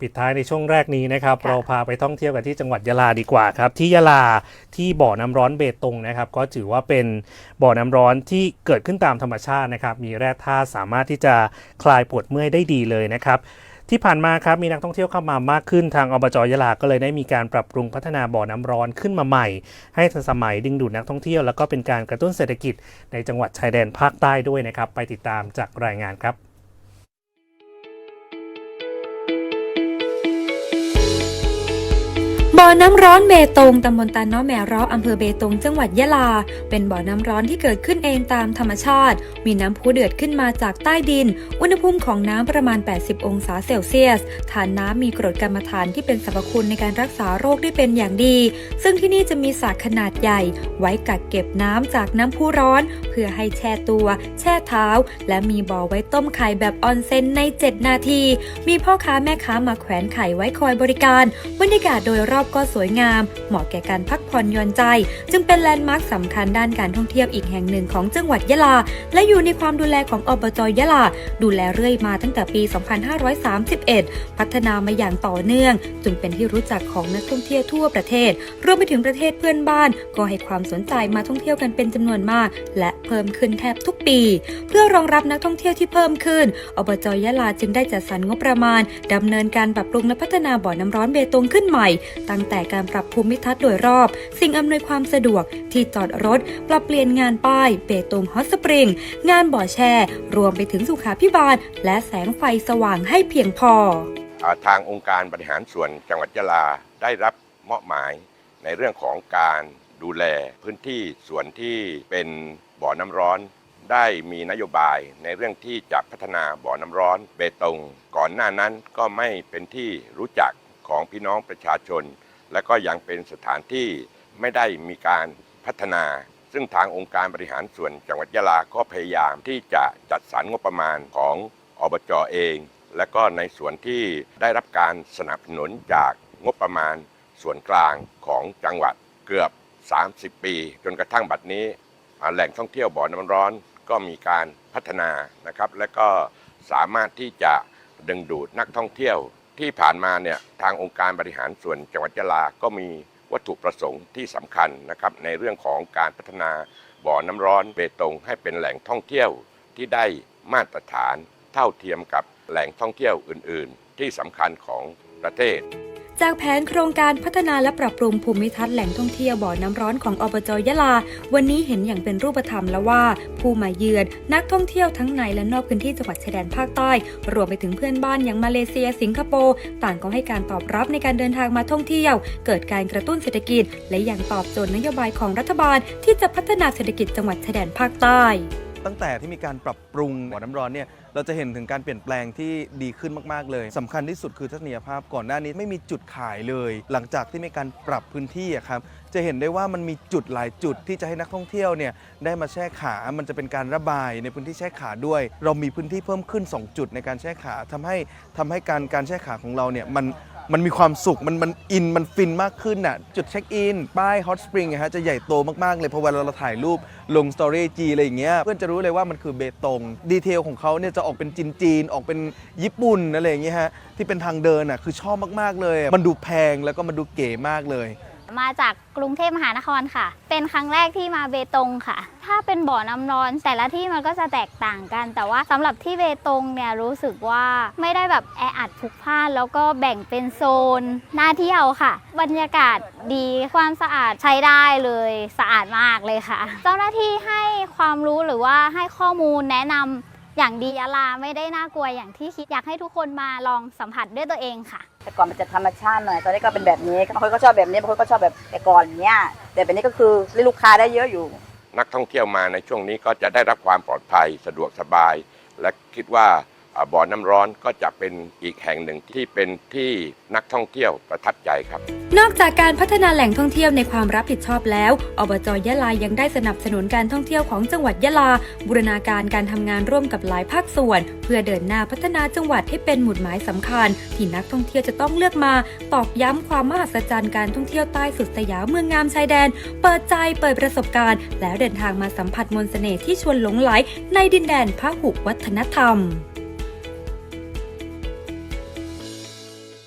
ปิดท้ายในช่วงแรกนี้นะครับ เราพาไปท่องเที่ยวกันที่จังหวัดยะลาดีกว่าครับ ที่ยะลาที่บ่อน้ำร้อนเบตงนะครับ ก็ถือว่าเป็นบ่อน้ำร้อนที่เกิดขึ้นตามธรรมชาตินะครับ มีแร่ธาตุสามารถที่จะคลายปวดเมื่อยได้ดีเลยนะครับที่ผ่านมาครับมีนักท่องเที่ยวเข้ามามากขึ้นทางอบจยะลาก็เลยได้มีการปรับปรุงพัฒนาบ่อน้ำร้อนขึ้นมาใหม่ ให้ทันสมัยดึงดูดนักท่องเที่ยวแล้วก็เป็นการกระตุ้นเศรษฐกิจในจังหวัดชายแดนภาคใต้ด้วยนะครับ ไปติดตามจากรายงานครับ บ่อน้ำร้อนเบตงตำบลตาน้อแมร้ออำเภอเบตง จังหวัดยะลา เป็นบ่อน้ำร้อนที่เกิดขึ้นเองตามธรรมชาติ มีน้ำพุเดือดขึ้นมาจากใต้ดิน อุณหภูมิของน้ำประมาณ 80 องศาเซลเซียส ฐานน้ำมีกรดกรรมฐานที่เป็นสรรพคุณในการรักษาโรคได้เป็นอย่างดี ซึ่งที่นี่จะมีสระขนาดใหญ่ ไว้กักเก็บน้ำจากน้ำพุร้อน เพื่อให้แช่ตัว แช่เท้า และมีบ่อไว้ต้มไข่แบบออนเซ็นใน 7 นาที มีพ่อค้าแม่ค้ามาแขวนไข่ไว้คอยบริการ บรรยากาศโดยรอบก็สวยงาม เหมาะแก่การพักผ่อนหย่อนใจ จึงเป็นแลนด์มาร์คสำคัญด้านการท่องเที่ยวอีกแห่งหนึ่งของจังหวัดยะลา และอยู่ในความดูแลของอบจยะลา ดูแลเรื่อยมาตั้งแต่ปี 2531 พัฒนามาอย่างต่อเนื่อง จึงเป็นที่รู้จักของนักท่องเที่ยวทั่วประเทศ รวมไปถึงประเทศเพื่อนบ้าน ก็ให้ความสนใจมาท่องเที่ยวกันเป็นจำนวนมาก และเพิ่มขึ้นแทบทุกปี เพื่อรองรับนักท่องเที่ยวที่เพิ่มขึ้น อบจยะลาจึงได้จัดสรรงบประมาณดำเนินการปรับปรุงและพัฒนาบ่อน้ำร้อนเบตงขึ้นใหม่ตั้งแต่การปรับภูมิทัศน์โดยรอบ สิ่งอำนวยความสะดวกที่จอดรถ ปรับเปลี่ยนงานป้ายเบตงฮอตสปริง งานบ่อแช่ รวมไปถึงสุขาพิบาล และแสงไฟสว่างให้เพียงพออทางองค์การบริหารส่วนจังหวัดยะลาได้รับมอบหมายในเรื่องของการดูแลพื้นที่ส่วนที่เป็นบ่อน้ำร้อนได้มีนโยบายในเรื่องที่จะพัฒนาบ่อน้ำร้อนเบตง ก่อนหน้านั้นก็ไม่เป็นที่รู้จักของพี่น้องประชาชน และก็ยังเป็นสถานที่ไม่ได้มีการพัฒนา ซึ่งทางองค์การบริหารส่วนจังหวัดยะลาก็พยายามที่จะจัดสรรงบประมาณของอบจเอง และก็ในส่วนที่ได้รับการสนับสนุนจากงบประมาณส่วนกลางของจังหวัดเกือบ 30 ปี จนกระทั่งบัดนี้แหล่งท่องเที่ยวบ่อน้ำร้อนก็มีการพัฒนานะครับ และก็สามารถที่จะดึงดูดนักท่องเที่ยว ที่ผ่านมาเนี่ยทางองค์การบริหารส่วนจังหวัดยะลา ก็มีวัตถุประสงค์ที่สำคัญนะครับในเรื่องของการพัฒนาบ่อน้ำร้อนเบตงให้เป็นแหล่งท่องเที่ยวที่ได้มาตรฐานเท่าเทียมกับแหล่งท่องเที่ยวอื่น ๆ ที่สำคัญของประเทศ จากแผนโครงการพัฒนาและปรับปรุงภูมิทัศน์แหล่งท่องเที่ยวบ่อน้ำร้อนของอบจยะลา วันนี้เห็นอย่างเป็นรูปธรรมแล้วว่า ผู้มาเยือน นักท่องเที่ยวทั้งในและนอกพื้นที่จังหวัดชายแดนภาคใต้ รวมไปถึงเพื่อนบ้านอย่างมาเลเซียสิงคโปร์ต่างก็ให้การตอบรับในการเดินทางมาท่องเที่ยว เกิดการกระตุ้นเศรษฐกิจ และอย่างตอบโจทย์นโยบายของรัฐบาล ที่จะพัฒนาเศรษฐกิจจังหวัดชายแดนภาคใต้ ตั้งแต่ที่มีการปรับปรุงบ่อน้ำร้อนเนี่ยเราจะเห็นถึงการเปลี่ยนแปลงที่ดีขึ้นมาก ๆ เลยสำคัญที่สุดคือทัศนียภาพก่อนหน้านี้ไม่มีจุดขายเลย หลังจากที่มีการปรับพื้นที่อะครับจะเห็นได้ว่ามันมีจุดหลายจุดที่จะให้นักท่องเที่ยวเนี่ยได้มาแช่ขา มันจะเป็นการระบายในพื้นที่แช่ขาด้วย เรามีพื้นที่เพิ่มขึ้น 2 จุดในการแช่ขาทำให้ทำให้การการแช่ขาของเราเนี่ยมัน มันมีความสุข มันมันอิน มันฟินมากขึ้นน่ะ จุดเช็คอิน ป้ายฮอตสปริงฮะจะใหญ่โตมาก ๆ เลยเพอเวลาเราถ่ายรูปลงสตอรี่จีอะไรอย่างเงี้ย เพื่อนจะรู้เลยว่ามันคือเบตง ดีเทลของเขาเนี่ยจะออกเป็นจีนจีน ออกเป็นญี่ปุ่นอะไรอย่างเงี้ยฮะ ที่เป็นทางเดินน่ะคือชอบมาก ๆ เลย มันดูแพงแล้วก็มันดูเก๋มากเลย มาจากกรุงเทพมหานครค่ะ เป็นครั้งแรกที่มาเบตงค่ะ ถ้าเป็นบ่อน้ำร้อนแต่ละที่มันก็จะแตกต่างกัน แต่ว่าสำหรับที่เบตงเนี่ยรู้สึกว่าไม่ได้แบบแออัดพลุกพล่านแล้วก็แบ่งเป็นโซนน่าเที่ยวค่ะ บรรยากาศดีความสะอาดใช้ได้เลยสะอาดมากเลยค่ะ เจ้าหน้าที่ให้ความรู้หรือว่าให้ข้อมูลแนะนำ อย่างดียะลาไม่ได้น่ากลัวอย่างที่คิดอยากให้ทุกคนมาลองสัมผัสด้วยตัวเองค่ะ แต่ก่อนมันจะธรรมชาติหน่อยตอนนี้ก็เป็นแบบนี้บางคนก็ชอบแบบนี้บางคนก็ชอบแบบแต่ก่อนเนี้ยแต่แบบนี้ก็คือเรียกลูกค้าได้เยอะอยู่ นักท่องเที่ยวมาในช่วงนี้ก็จะได้รับความปลอดภัยสะดวกสบาย และคิดว่าอ่า บ่อน้ำร้อนก็จะเป็นอีกแห่งหนึ่งที่เป็นที่นักท่องเที่ยวประทับใจครับ นอกจากการพัฒนาแหล่งท่องเที่ยวในความรับผิดชอบแล้ว อบจยะลายังได้สนับสนุนการท่องเที่ยวของจังหวัดยะลา บูรณาการการทำงานร่วมกับหลายภาคส่วน เพื่อเดินหน้าพัฒนาจังหวัดให้เป็นหมุดหมายสำคัญ ที่นักท่องเที่ยวจะต้องเลือกมาตอกย้ำความมหัศจรรย์การท่องเที่ยวใต้สุดสยามเมืองงามชายแดน เปิดใจเปิดประสบการณ์ แล้วเดินทางมาสัมผัสมนต์เสน่ห์ที่ชวนหลงไหลในดินแดนพหุวัฒนธรรม